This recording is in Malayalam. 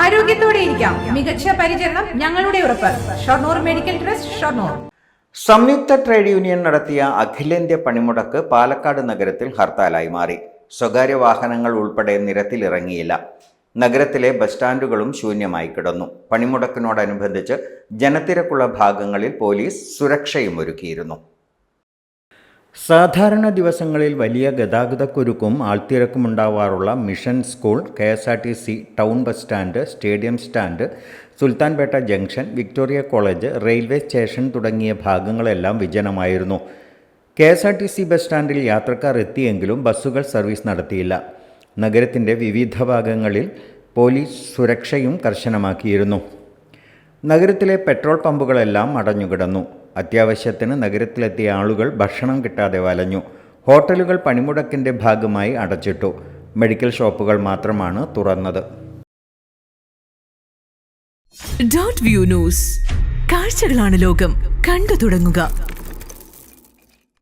ആരോഗ്യത്തോടെ ഇരിക്കാം. മികച്ച പരിചരണം ഞങ്ങളുടെ ഉറപ്പ്. Shoranur medical trust Shoranur. സംയുക്ത ട്രേഡ് യൂണിയൻ നടത്തിയ അഖിലേന്ത്യാ പണിമുടക്ക് പാലക്കാട് നഗരത്തിൽ ഹർത്താലായി മാറി. സ്വകാര്യ വാഹനങ്ങൾ ഉൾപ്പെടെ നിരത്തിലിറങ്ങിയില്ല നഗരത്തിലെ ബസ് സ്റ്റാൻഡുകളും ശൂന്യമായി കിടന്നു. പണിമുടക്കിനോടനുബന്ധിച്ച് ജനത്തിരക്കുള്ള ഭാഗങ്ങളിൽ പോലീസ് സുരക്ഷയും ഒരുക്കിയിരുന്നു. സാധാരണ ദിവസങ്ങളിൽ വലിയ ഗതാഗതക്കുരുക്കും ആൾത്തിരക്കും ഉണ്ടാവാറുള്ള mission school K S R T C town bus stand stadium stand Sultanpet junction Victoria college railway station തുടങ്ങിയ ഭാഗങ്ങളെല്ലാം വിജനമായിരുന്നു. K S R T C bus സ്റ്റാൻഡിൽ യാത്രക്കാർ എത്തിയെങ്കിലും ബസ്സുകൾ സർവീസ് നടത്തിയില്ല. നഗരത്തിന്റെ വിവിധ ഭാഗങ്ങളിൽ പോലീസ് സുരക്ഷയും കർശനമാക്കിയിരുന്നു. നഗരത്തിലെ പെട്രോൾ പമ്പുകളെല്ലാം അടഞ്ഞുകിടന്നു. അത്യാവശ്യത്തിന് നഗരത്തിലെത്തിയ ആളുകൾ ഭക്ഷണം കിട്ടാതെ വലഞ്ഞു. ഹോട്ടലുകൾ പണിമുടക്കിന്റെ ഭാഗമായി അടച്ചിട്ടു. മെഡിക്കൽ ഷോപ്പുകൾ മാത്രമാണ് തുറന്നത്. Dot view news. കാഴ്ചകളാണ് ലോകം. കണ്ടു തുടങ്ങുക.